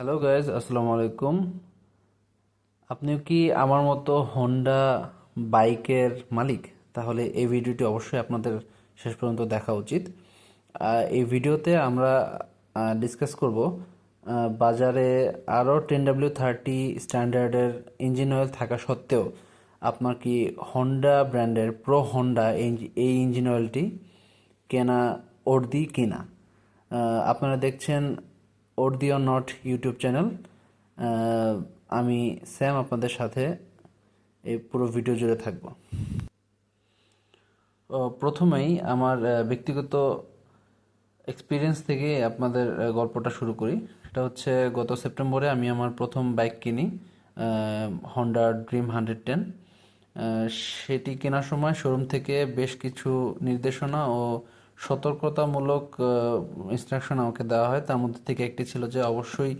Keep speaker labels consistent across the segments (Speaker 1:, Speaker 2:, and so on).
Speaker 1: Hello guys আসসালামু আলাইকুম আপনিও কি আমার মতো হন্ডা বাইকের মালিক? তাহলে এই ভিডিওটি অবশ্যই আপনাদের শেষ পর্যন্ত দেখা উচিত। এই ভিডিওতে আমরা ডিসকাস করব বাজারে আরও টেন ডাব্লিউ থার্টি স্ট্যান্ডার্ডের ইঞ্জিন অয়েল থাকা সত্ত্বেও আপনার কি হন্ডা ব্র্যান্ডের প্রো হন্ডা এই ইঞ্জিন অয়েলটি কেনা অর্দি কিনা? আপনারা দেখছেন worthy or not YouTube channel আমি স্যাম আপনাদের সাথে এই পুরো ভিডিও জুড়ে থাকব। প্রথমেই আমার ব্যক্তিগত এক্সপিরিয়েন্স থেকে আপনাদের গল্পটা শুরু করি। সেটা হচ্ছে গত সেপ্টেম্বরে আমি আমার প্রথম বাইক কিনি হন্ডা ড্রিম হান্ড্রেড টেন সেটি কেনার সময় শোরুম থেকে বেশ কিছু নির্দেশনা ও সতর্কতামূলক ইনস্ট্রাকশন আমাকে দেওয়া হয়। তার মধ্যে থেকে একটি ছিল যে অবশ্যই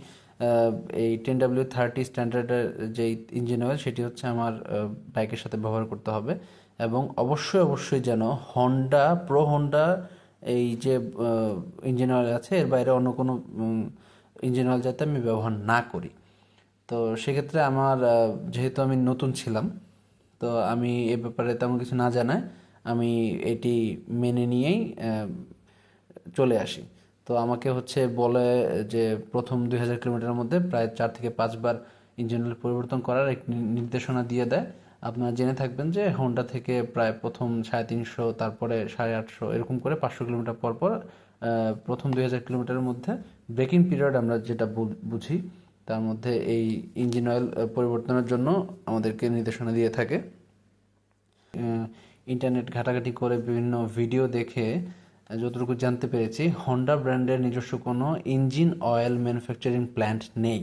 Speaker 1: এই টেন ডাব্লিউ থার্টি স্ট্যান্ডার্ডের যে ইঞ্জিন অয়েল সেটি হচ্ছে আমার বাইকের সাথে ব্যবহার করতে হবে। এবং অবশ্যই অবশ্যই যেন হন্ডা প্রো হন্ডা এই যে ইঞ্জিন অয়েল আছে, এর বাইরে অন্য কোনো ইঞ্জিন অয়েল যাতে আমি ব্যবহার না করি। তো সেক্ষেত্রে আমার যেহেতু আমি নতুন ছিলাম, তো আমি এ ব্যাপারে তেমন কিছু না জানায় আমি এটি মেনে নিয়েই চলে আসি। তো আমাকে হচ্ছে বলে যে প্রথম দুই হাজার কিলোমিটারের মধ্যে প্রায় চার থেকে পাঁচবার ইঞ্জিন অয়েল পরিবর্তন করার এক নির্দেশনা দিয়ে দেয়। আপনারা জেনে থাকবেন যে হোন্ডা থেকে প্রায় প্রথম সাড়ে তিনশো, তারপরে সাড়ে আটশো, এরকম করে পাঁচশো কিলোমিটার পর পর প্রথম দুই হাজার কিলোমিটারের মধ্যে ব্রেকিং পিরিয়ড আমরা যেটা বুঝি, তার মধ্যে এই ইঞ্জিন অয়েল পরিবর্তনের জন্য আমাদেরকে নির্দেশনা দিয়ে থাকে। ইন্টারনেট ঘাটাঘাটি করে বিভিন্ন ভিডিও দেখে, যতটুকু জানতে পেরেছি হন্ডা ব্র্যান্ডের নিজস্ব কোনো ইঞ্জিন অয়েল ম্যানুফ্যাকচারিং প্ল্যান্ট নেই।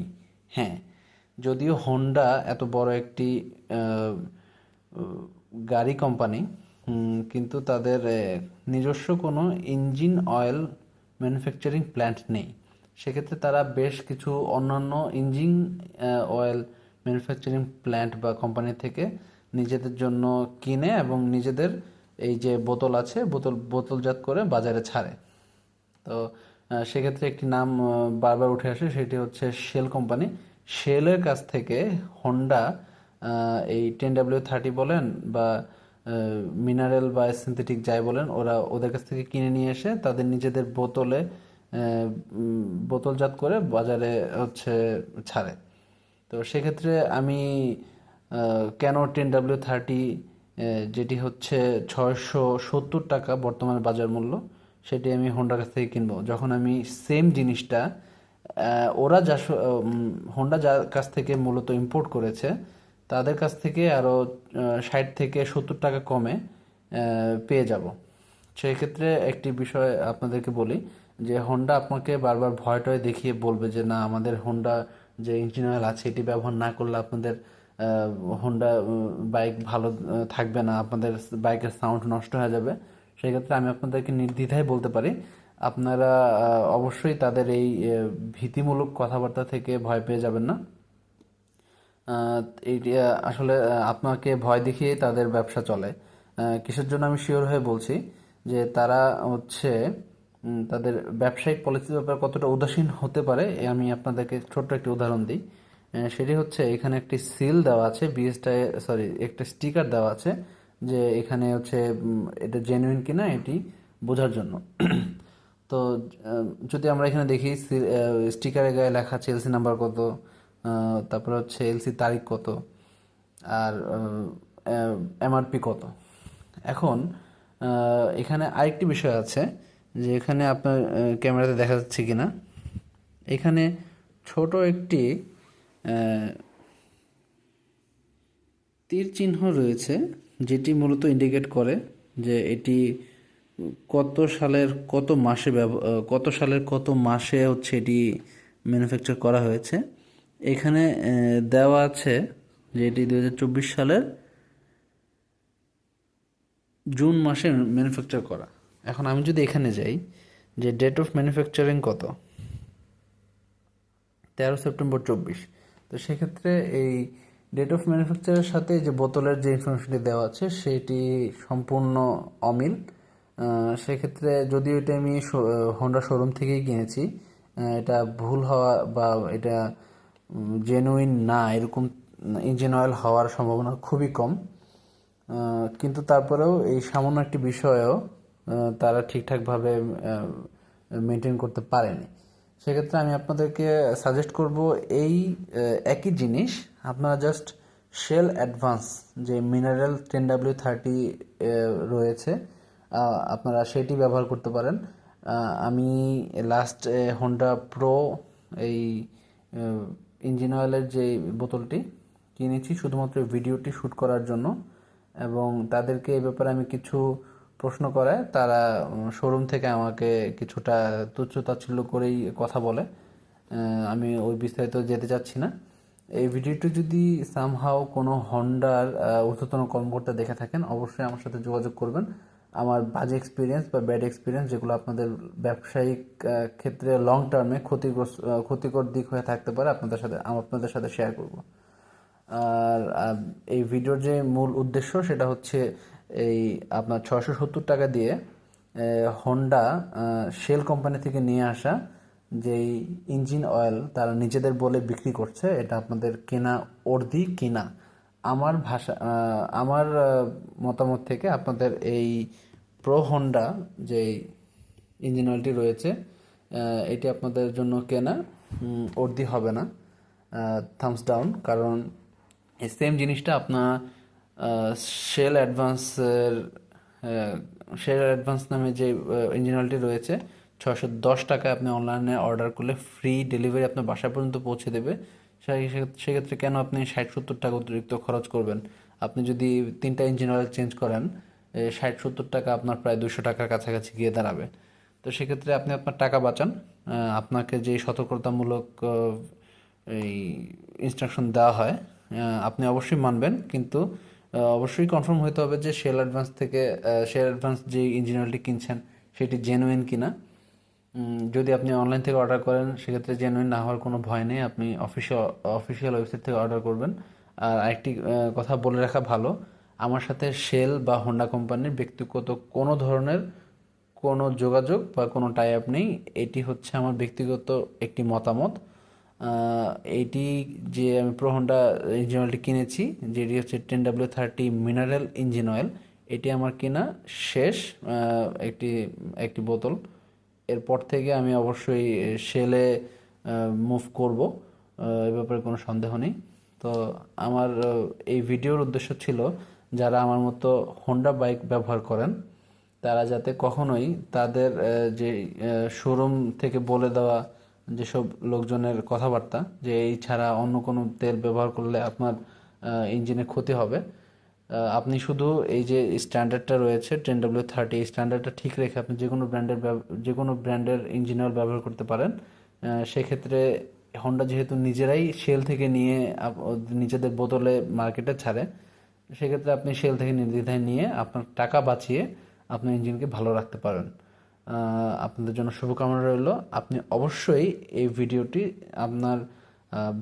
Speaker 1: হ্যাঁ যদিও হন্ডা এত বড় একটি গাড়ি কোম্পানি কিন্তু তাদের নিজস্ব কোনো ইঞ্জিন অয়েল ম্যানুফ্যাকচারিং প্ল্যান্ট নেই। সেক্ষেত্রে তারা বেশ কিছু অন্যান্য ইঞ্জিন অয়েল ম্যানুফ্যাকচারিং প্ল্যান্ট বা কোম্পানি থেকে নিজেদের জন্য কিনে এবং নিজেদের এই যে বোতল আছে, বোতল, বোতলজাত করে বাজারে ছাড়ে। তো সেক্ষেত্রে একটি নাম বারবার উঠে আসে, সেটি হচ্ছে শেল কোম্পানি। শেলের কাছ থেকে হন্ডা এই টেন ডাব্লিউ থার্টি বলেন বা মিনারেল বা সিনথেটিক যাই বলেন, ওরা ওদের কাছ থেকে কিনে নিয়ে এসে তাদের নিজেদের বোতলে বোতলজাত করে বাজারে হচ্ছে ছাড়ে। তো সেক্ষেত্রে আমি কেন টেন ডাব্লিউ থার্টি যেটি হচ্ছে ছয়শো সত্তর টাকা বর্তমান বাজার মূল্য, সেটি আমি হোন্ডার কাছ থেকে কিনবো। যখন আমি সেম জিনিসটা ওরা যা হোন্ডা যার কাছ থেকে মূলত ইম্পোর্ট করেছে, তাদের কাছ থেকে আরও ষাট থেকে সত্তর টাকা কমে পেয়ে যাব। সেক্ষেত্রে একটি বিষয় আপনাদেরকে বলি, যে হোন্ডা আপনাকে বারবার ভয় টয় দেখিয়ে বলবে যে, না, আমাদের হোন্ডা যে ইঞ্জিন অয়েল আছে, এটি ব্যবহার না করলে আপনাদের হোন্ডা বাইক ভালো থাকবে না, আপনাদের বাইকের সাউন্ড নষ্ট হয়ে যাবে, সেক্ষেত্রে আমি আপনাদেরকে নির্দ্বিধায় বলতে পারি, আপনারা অবশ্যই তাদের এই ভীতিমূলক কথাবার্তা থেকে ভয় পেয়ে যাবেন না। এইটি আসলে আপনাকে ভয় দেখিয়ে তাদের ব্যবসা চলে। কিসের জন্য আমি শিওর হয়ে বলছি, যে তারা হচ্ছে তাদের ব্যবসায়িক পলিসির ব্যাপারে কতটা উদাসীন হতে পারে আমি আপনাদেরকে ছোট্ট একটি উদাহরণ দিই। সেটি হচ্ছে এখানে একটি সিল দেওয়া আছে বিএসটাই সরি একটা স্টিকার দেওয়া আছে, যে এখানে হচ্ছে এটা জেনুইন কিনা এটি বোঝার জন্য। তো যদি আমরা এখানে দেখি স্টিকারের গায়ে লেখা আছে এলসি নাম্বার কত তারপরে হচ্ছে এলসি তারিখ কত, আর এমআরপি কত। এখন এখানে আরেকটি বিষয় আছে, যে এখানে আপনার ক্যামেরাতে দেখা যাচ্ছে কিনা। এখানে ছোট একটি তীর চিহ্ন রয়েছে, যেটি মূলত ইন্ডিকেট করে যে এটি কত সালের কত মাসে কত সালের কত মাসে হচ্ছে এটি ম্যানুফ্যাকচার করা হয়েছে। এখানে দেওয়া আছে যে এটি দু হাজার চব্বিশ সালের জুন মাসে ম্যানুফ্যাকচার করা। এখন আমি যদি এখানে যাই, যে ডেট অফ ম্যানুফ্যাকচারিং কত? তেরো সেপ্টেম্বর চব্বিশ। তো সেক্ষেত্রে এই ডেট অফ ম্যানুফ্যাকচারের সাথে যে বোতলের যে ইনফরমেশনটি দেওয়া আছে, সেটি সম্পূর্ণ অমিল। সেক্ষেত্রে যদিও এটা আমি হোন্ডা শোরুম থেকেই কিনেছি এটা ভুল হওয়া বা এটা জেনুইন না, এরকম ইঞ্জিন অয়েল হওয়ার সম্ভাবনা খুবই কম। কিন্তু তারপরেও এই সামান্য একটি বিষয়েও তারা ঠিকঠাকভাবে মেনটেন করতে পারেনি। সেক্ষেত্রে আমি আপনাদেরকে সাজেস্ট করব এই একই জিনিস। আপনারা জাস্ট শেল অ্যাডভান্স যে মিনারেল টেন ডাব্লিউ থার্টি রয়েছে আপনারা সেটি ব্যবহার করতে পারেন। আমি লাস্ট হোন্ডা প্রো এই ইঞ্জিন অয়েলের যে বোতলটি কিনেছি, শুধুমাত্র ভিডিওটি শ্যুট করার জন্য। এবং তাদেরকে এই ব্যাপারে আমি কিছু প্রশ্ন করে, তারা শোরুম থেকে আমাকে কিছুটা তুচ্ছ তাচ্ছিল্য করেই কথা বলে। আমি ওই বিস্তারিত যেতে চাচ্ছি না। এই ভিডিওটি যদি সামহাও কোনো হন্ডার ঊর্ধ্বতন কর্মকর্তা দেখে থাকেন, অবশ্যই আমার সাথে যোগাযোগ করবেন। আমার বাজে এক্সপিরিয়েন্স বা ব্যাড এক্সপিরিয়েন্স যেগুলো আপনাদের ব্যবসায়িক ক্ষেত্রে লং টার্মে ক্ষতিগ্রস্ত ক্ষতিকর দিক হয়ে থাকতে পারে, আপনাদের সাথে আপনাদের সাথে শেয়ার করব। আর এই ভিডিওর যে মূল উদ্দেশ্য, সেটা হচ্ছে এই আপনার ছয়শো সত্তর টাকা দিয়ে হন্ডা শেল কোম্পানি থেকে নিয়ে আসা যেই ইঞ্জিন অয়েল তারা নিজেদের বলে বিক্রি করছে, এটা আপনাদের কেনা অর্ধি কিনা। আমার ভাষা আমার মতামত থেকে আপনাদের এই প্রো হন্ডা যে ইঞ্জিন অয়েলটি রয়েছে এটি আপনাদের জন্য কেনা অর্ধি হবে না থামস ডাউন কারণ সেম জিনিসটা আপনার শেল অ্যাডভান্সের শেল অ্যাডভান্স নামে যে ইঞ্জিন রয়েছে ছশো দশ টাকায় আপনি অনলাইনে অর্ডার করলে ফ্রি ডেলিভারি আপনার বাসা পর্যন্ত পৌঁছে দেবে। সেক্ষেত্রে কেন আপনি ষাট সত্তর টাকা অতিরিক্ত খরচ করবেন? আপনি যদি তিনটা ইঞ্জিন অয়েল চেঞ্জ করেন ষাট সত্তর টাকা আপনার প্রায় দুশো টাকার কাছাকাছি গিয়ে দাঁড়াবে। তো সেক্ষেত্রে আপনি আপনার টাকা বাঁচান আপনাকে যে সতর্কতামূলক এই ইনস্ট্রাকশন দেওয়া হয় আপনি অবশ্যই মানবেন, কিন্তু অবশ্যই কনফার্ম হতে হবে যে শেল অ্যাডভান্স থেকে শেল অ্যাডভান্স যে ইঞ্জিনিয়ারটি কিনছেন, সেটি জেনুইন কিনা। যদি আপনি অনলাইন থেকে অর্ডার করেন, সেক্ষেত্রে জেনুইন না হওয়ার কোনো ভয় নেই। আপনি অফিসিয়াল অফিসিয়াল ওয়েবসাইট থেকে অর্ডার করবেন। আর আরেকটি কথা বলে রাখা ভালো, আমার সাথে শেল বা হোন্ডা কোম্পানির ব্যক্তিগত কোনো ধরনের কোনো যোগাযোগ বা কোনো টাই আপ নেই। এটি হচ্ছে আমার ব্যক্তিগত একটি মতামত। এইটি যে আমি প্রো হোন্ডা ইঞ্জিন অয়েলটি কিনেছি, যেটি হচ্ছে ten W thirty mineral engine oil এটি আমার কেনা শেষ একটি একটি বোতল। এরপর থেকে আমি অবশ্যই সেলে মুভ করব এ ব্যাপারে কোনো সন্দেহ নেই। তো আমার এই ভিডিওর উদ্দেশ্য ছিল যারা আমার মতো হোন্ডা বাইক ব্যবহার করেন, তারা যাতে কখনোই তাদের যে শোরুম থেকে বলে দেওয়া যেসব লোকজনের কথাবার্তা যে এই ছাড়া অন্য কোনো তেল ব্যবহার করলে আপনার ইঞ্জিনে ক্ষতি হবে। আপনি শুধু এই যে স্ট্যান্ডার্ডটা রয়েছে টেন ডাব্লিউ থার্টি স্ট্যান্ডার্ডটা ঠিক রেখে আপনি যে কোনো ব্র্যান্ডের যে কোনো ব্র্যান্ডের ইঞ্জিন অয়েল ব্যবহার করতে পারেন। সেক্ষেত্রে হন্ডা যেহেতু নিজেরাই সেল থেকে নিয়ে নিজেদের বোতলে মার্কেটে ছাড়ে, সেক্ষেত্রে আপনি সেল থেকে নির্দ্বিধায় নিয়ে আপনার টাকা বাঁচিয়ে আপনার ইঞ্জিনকে ভালো রাখতে পারেন। আপনাদের জন্য শুভকামনা রইল। আপনি অবশ্যই এই ভিডিওটি আপনার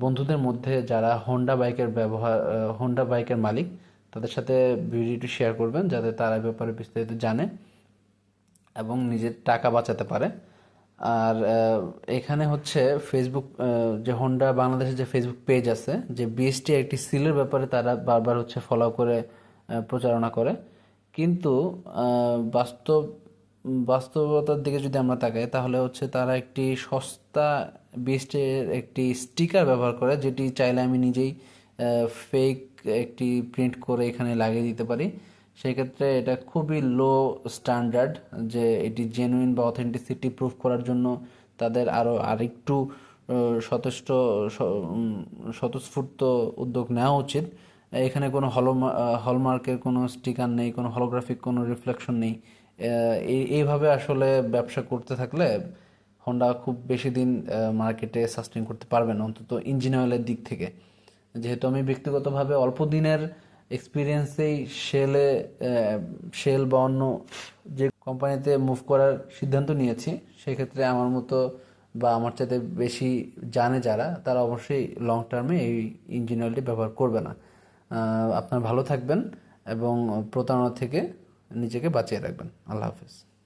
Speaker 1: বন্ধুদের মধ্যে যারা হোন্ডা বাইকের ব্যবহার হোন্ডা বাইকের মালিক, তাদের সাথে ভিডিওটি শেয়ার করবেন যাতে তারা ব্যাপারে বিস্তারিত জানে এবং নিজের টাকা বাঁচাতে পারে। আর এখানে হচ্ছে ফেসবুক যে হোন্ডা বাংলাদেশের যে ফেসবুক পেজ আছে, যে বিএসটি একটি সিলের ব্যাপারে তারা বারবার হচ্ছে ফলো করে প্রচারণা করে। কিন্তু বাস্তব বাস্তবতার দিকে যদি আমরা তাকাই তাহলে হচ্ছে তারা একটি সস্তা বেস্টের একটি স্টিকার ব্যবহার করে যেটি চাইলে আমি নিজেই ফেক একটি প্রিন্ট করে এখানে লাগিয়ে দিতে পারি। সেক্ষেত্রে এটা খুবই লো স্ট্যান্ডার্ড যে এটি জেনুইন বা অথেন্টিসিটি প্রুফ করার জন্য তাদের আরও আরেকটু আহ, সচেষ্ট স্বতঃস্ফূর্ত উদ্যোগ নেওয়া উচিত। এখানে কোনো হলো হলমার্কের কোনো স্টিকার নেই কোনো হলোগ্রাফিক কোনো রিফ্লেকশন নেই। এইভাবে আসলে ব্যবসা করতে থাকলে হন্ডা খুব বেশি দিন মার্কেটে সাস্টেন করতে পারবে না, অন্তত ইঞ্জিন অয়েলের দিক থেকে। যেহেতু আমি ব্যক্তিগতভাবে অল্প দিনের এক্সপিরিয়েন্সেই শেলে শেল বা অন্য যে কোম্পানিতে মুভ করার সিদ্ধান্ত নিয়েছি, সেক্ষেত্রে আমার মতো বা আমার চাইতে বেশি জানে যারা, তারা অবশ্যই লং টার্মে এই ইঞ্জিন অয়েলটি ব্যবহার করবে না। আপনার ভালো থাকবেন এবং প্রতারণা থেকে নিজেকে বাঁচিয়ে রাখবেন। আল্লাহ হাফিজ।